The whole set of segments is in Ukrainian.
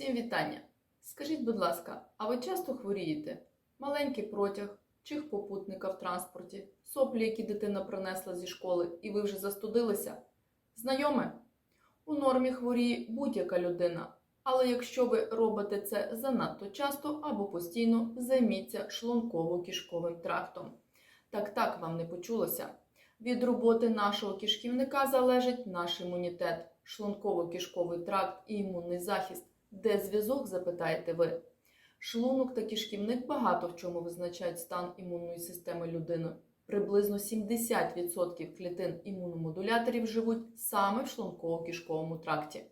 Всім вітання! Скажіть, будь ласка, а ви часто хворієте? Маленький протяг, чих попутника в транспорті, соплі, які дитина принесла зі школи, і ви вже застудилися? Знайоме? У нормі хворіє будь-яка людина. Але якщо ви робите це занадто часто або постійно, займіться шлунково-кишковим трактом. Так так вам не почулося. Від роботи нашого кишківника залежить наш імунітет, шлунково-кишковий тракт і імунний захист. Де зв'язок, запитаєте ви? Шлунок та кишківник багато в чому визначають стан імунної системи людини. Приблизно 70% клітин імуномодуляторів живуть саме в шлунково-кишковому тракті.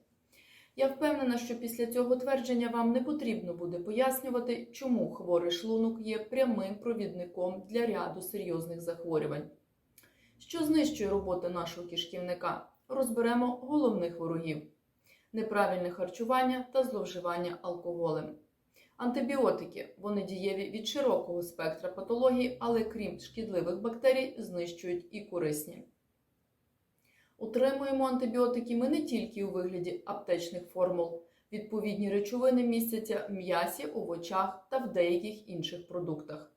Я впевнена, що після цього твердження вам не потрібно буде пояснювати, чому хворий шлунок є прямим провідником для ряду серйозних захворювань. Що знищує роботу нашого кишківника? Розберемо головних ворогів: неправильне харчування та зловживання алкоголем. Антибіотики вони дієві від широкого спектра патологій, але крім шкідливих бактерій, знищують і корисні. Утримуємо антибіотики ми не тільки у вигляді аптечних формул. Відповідні речовини містяться в м'ясі, овочах та в деяких інших продуктах.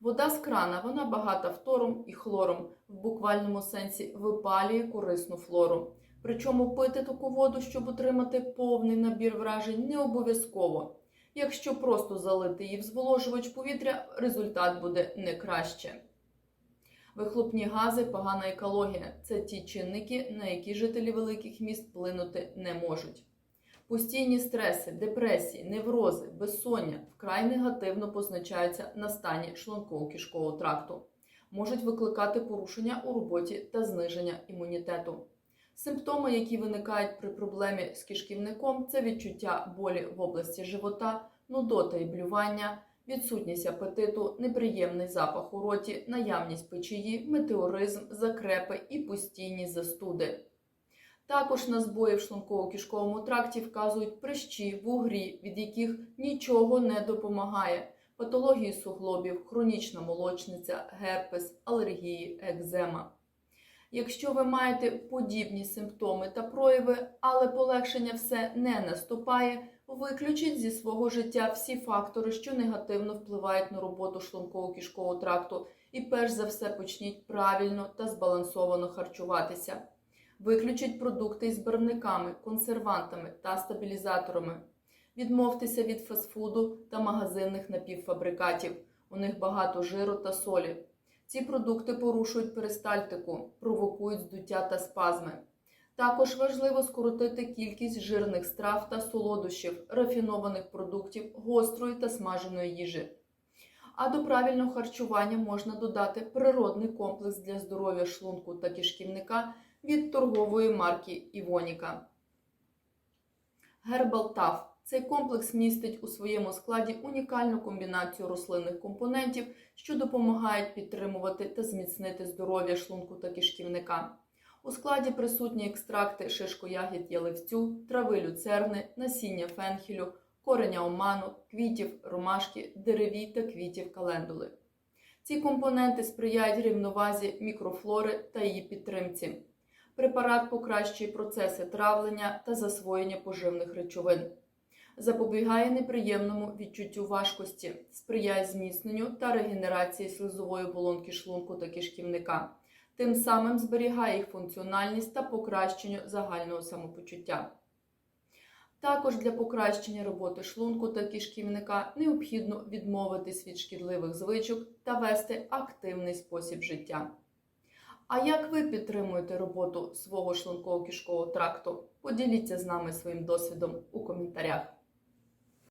Вода з крана вона багата фтором і хлором, в буквальному сенсі випалює корисну флору. Причому пити таку воду, щоб отримати повний набір вражень, не обов'язково. Якщо просто залити її в зволожувач повітря, результат буде не краще. Вихлопні гази, погана екологія це ті чинники, на які жителі великих міст вплинути не можуть. Постійні стреси, депресії, неврози, безсоння вкрай негативно позначаються на стані шлунково-кишкового тракту, можуть викликати порушення у роботі та зниження імунітету. Симптоми, які виникають при проблемі з кишківником, це відчуття болі в області живота, нудота і блювання, відсутність апетиту, неприємний запах у роті, наявність печії, метеоризм, закрепи і постійні застуди. Також на збої в шлунково-кишковому тракті вказують прищі, вугрі, від яких нічого не допомагає, патології суглобів, хронічна молочниця, герпес, алергії, екзема. Якщо ви маєте подібні симптоми та прояви, але полегшення все не наступає, виключіть зі свого життя всі фактори, що негативно впливають на роботу шлунково-кишкового тракту, і перш за все почніть правильно та збалансовано харчуватися. Виключіть продукти із барвниками, консервантами та стабілізаторами. Відмовтеся від фастфуду та магазинних напівфабрикатів. У них багато жиру та солі. Ці продукти порушують перистальтику, провокують здуття та спазми. Також важливо скоротити кількість жирних страв та солодощів, рафінованих продуктів, гострої та смаженої їжі. А до правильного харчування можна додати природний комплекс для здоров'я шлунку та кишківника від торгової марки Івоніка. Tough цей комплекс містить у своєму складі унікальну комбінацію рослинних компонентів, що допомагають підтримувати та зміцнити здоров'я шлунку та кишківника. У складі присутні екстракти шишкоягід яливцю, трави люцерни, насіння фенхелю, кореня оману, квітів ромашки, деревій та квітів календули. Ці компоненти сприяють рівновазі мікрофлори та її підтримці. Препарат покращує процеси травлення та засвоєння поживних речовин запобігає неприємному відчуттю важкості, сприяє зміцненню та регенерації слизової оболонки шлунку та кишківника, тим самим зберігає їх функціональність та покращенню загального самопочуття. Також для покращення роботи шлунку та кишківника необхідно відмовитись від шкідливих звичок та вести активний спосіб життя. А як ви підтримуєте роботу свого шлунково-кишкового тракту? Поділіться з нами своїм досвідом у коментарях.